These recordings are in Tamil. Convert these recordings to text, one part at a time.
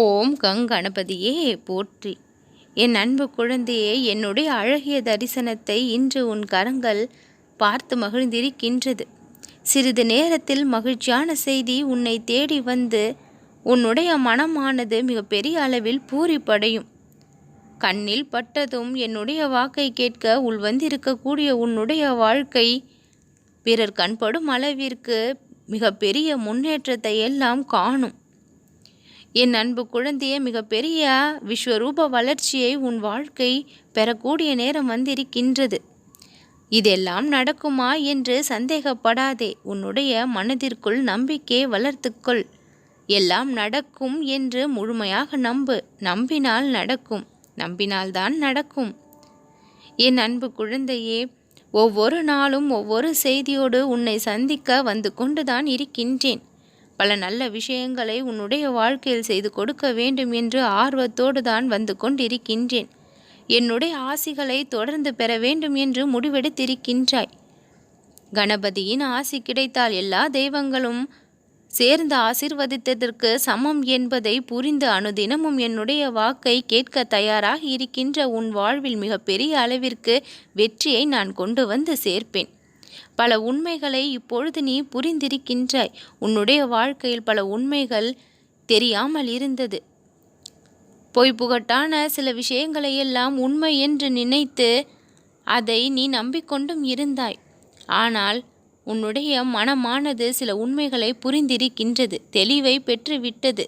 ஓம் கங்கணபதியே போற்றி. என் அன்பு குழந்தையே என்னுடைய அழகிய தரிசனத்தை இன்று உன் கரங்கள் பார்த்து மகிழ்ந்திருக்கின்றது. சிறிது நேரத்தில் மகிழ்ச்சியான செய்தி உன்னை தேடி வந்து உன்னுடைய மனமானது மிகப்பெரிய அளவில் பூரிப்படையும். கண்ணில் பட்டதும் என்னுடைய வாக்கை கேட்க உள்வந்திருக்கக்கூடிய உன்னுடைய வாழ்க்கை பிறர் கண்படும் அளவிற்கு மிகப்பெரிய முன்னேற்றத்தை எல்லாம் காணும். என் அன்பு குழந்தையே மிகப்பெரிய விஸ்வரூப வளர்ச்சியை உன் வாழ்க்கை பெறக்கூடிய நேரம் வந்திருக்கின்றது. இதெல்லாம் நடக்குமா என்று சந்தேகப்படாதே. உன்னுடைய மனதிற்குள் நம்பிக்கை வளர்த்துக்கொள். எல்லாம் நடக்கும் என்று முழுமையாக நம்பு. நம்பினால் நடக்கும். நம்பினால்தான் நடக்கும். என் அன்பு குழந்தையே ஒவ்வொரு நாளும் ஒவ்வொரு செய்தியோடு உன்னை சந்திக்க வந்து கொண்டுதான் இருக்கின்றேன். பல நல்ல விஷயங்களை உன்னுடைய வாழ்க்கையில் செய்து கொடுக்க வேண்டும் என்று ஆர்வத்தோடு தான் வந்து கொண்டிருக்கின்றேன். என்னுடைய ஆசிகளை தொடர்ந்து பெற வேண்டும் என்று முடிவெடுத்திருக்கின்றாய். கணபதியின் ஆசி கிடைத்தால் எல்லா தெய்வங்களும் சேர்ந்து ஆசிர்வதித்ததற்கு சமம் என்பதை புரிந்து அனுதினமும் என்னுடைய வாக்கை கேட்க தயாராக இருக்கின்ற உன் வாழ்வில் மிகப்பெரிய அளவிற்கு வெற்றியை நான் கொண்டு வந்து சேர்ப்பேன். பல உண்மைகளை இப்பொழுது நீ புரிந்திருக்கின்றாய். உன்னுடைய வாழ்க்கையில் பல உண்மைகள் தெரியாமல் இருந்தது. பொய் புகட்டான சில விஷயங்களை எல்லாம் உண்மை என்று நினைத்து அதை நீ நம்பிக்கொண்டும் இருந்தாய். ஆனால் உன்னுடைய மனமானது சில உண்மைகளை புரிந்திருக்கின்றது தெளிவை பெற்றுவிட்டது.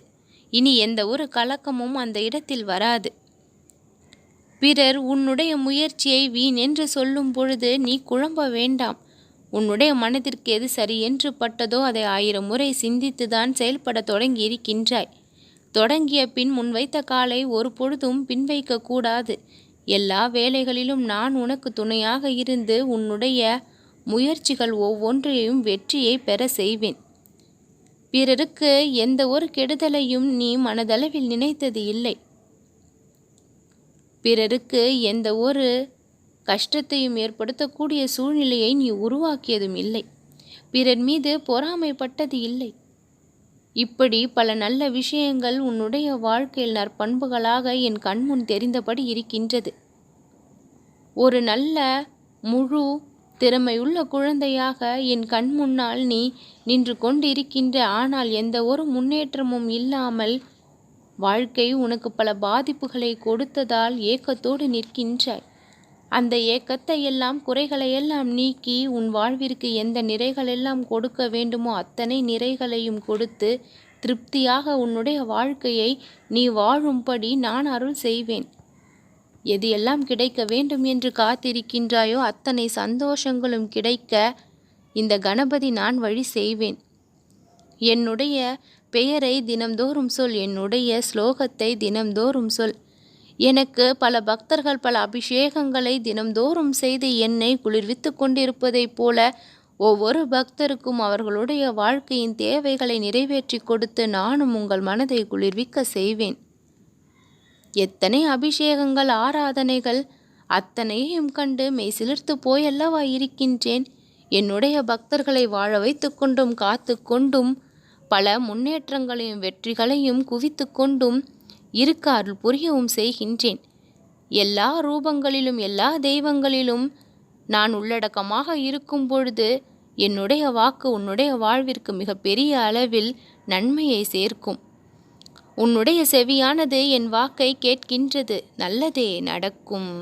இனி எந்த ஒரு கலக்கமும் அந்த இடத்தில் வராது. பிறர் உன்னுடைய முயற்சியை வீண் என்று சொல்லும் பொழுது நீ குழம்ப வேண்டாம். உன்னுடைய மனதிற்கு எது சரி என்று பட்டதோ அதை ஆயிரம் முறை சிந்தித்துதான் செயல்பட தொடங்கி இருக்கின்றாய் தொடங்கிய பின் முன்வைத்த காலை ஒரு பொழுதும் பின்வைக்க கூடாது. எல்லா வேலைகளிலும் நான் உனக்கு துணையாக இருந்து உன்னுடைய முயற்சிகள் ஒவ்வொன்றையும் வெற்றியை பெற செய்வேன். பிறருக்கு எந்த ஒரு கெடுதலையும் நீ மனதளவில் நினைத்தது இல்லை. பிறருக்கு எந்த ஒரு கஷ்டத்தையும் ஏற்படுத்தக்கூடிய சூழ்நிலையை நீ உருவாக்கியதும் இல்லை. பிறர் மீது பொறாமைப்பட்டது இல்லை. இப்படி பல நல்ல விஷயங்கள் உன்னுடைய வாழ்க்கையில் நற்பண்புகளாக என் கண்முன் தெரிந்தபடி இருக்கின்றது. ஒரு நல்ல முழு திறமையுள்ள குழந்தையாக என் கண் முன்னால் நீ நின்று கொண்டிருக்கின்ற ஆனால் எந்த ஒரு முன்னேற்றமும் இல்லாமல் வாழ்க்கை உனக்கு பல பாதிப்புகளை கொடுத்ததால் ஏக்கத்தோடு நிற்கின்றாய். அந்த ஏக்கத்தை எல்லாம் குறைகளை எல்லாம் நீக்கி உன் வாழ்விற்கு எந்த நிறைகளெல்லாம் கொடுக்க வேண்டுமோ அத்தனை நிறைகளையும் கொடுத்து திருப்தியாக உன்னுடைய வாழ்க்கையை நீ வாழும்படி நான் அருள் செய்வேன். எது எல்லாம் கிடைக்க வேண்டும் என்று காத்திருக்கின்றாயோ அத்தனை சந்தோஷங்களும் கிடைக்க இந்த கணபதி நான் வழி செய்வேன். என்னுடைய பெயரை தினம்தோறும் சொல் என்னுடைய ஸ்லோகத்தை தினம்தோறும் சொல். எனக்கு பல பக்தர்கள் பல அபிஷேகங்களை தினம்தோறும் செய்து என்னை குளிர்வித்து கொண்டிருப்பதைப் போல ஒவ்வொரு பக்தருக்கும் அவர்களுடைய வாழ்க்கையின் தேவைகளை நிறைவேற்றி கொடுத்து நானும் உங்கள் மனதை குளிர்விக்க செய்வேன். எத்தனை அபிஷேகங்கள் ஆராதனைகள் அத்தனையும் கண்டு மெய் சிலிர்த்து போயல்லவா இருக்கின்றேன். என்னுடைய பக்தர்களை வாழ வைத்து கொண்டும் காத்து கொண்டும் பல முன்னேற்றங்களையும் வெற்றிகளையும் குவித்து கொண்டும் இருக்க அருள் புரியவும் செய்கின்றேன். எல்லா ரூபங்களிலும் எல்லா தெய்வங்களிலும் நான் உள்ளடக்கமாக இருக்கும் பொழுது என்னுடைய வாக்கு உன்னுடைய வாழ்விற்கு மிகப்பெரிய அளவில் நன்மையை சேர்க்கும். உன்னுடைய செவியானது என் வாக்கை கேட்கின்றது. நல்லதே நடக்கும்.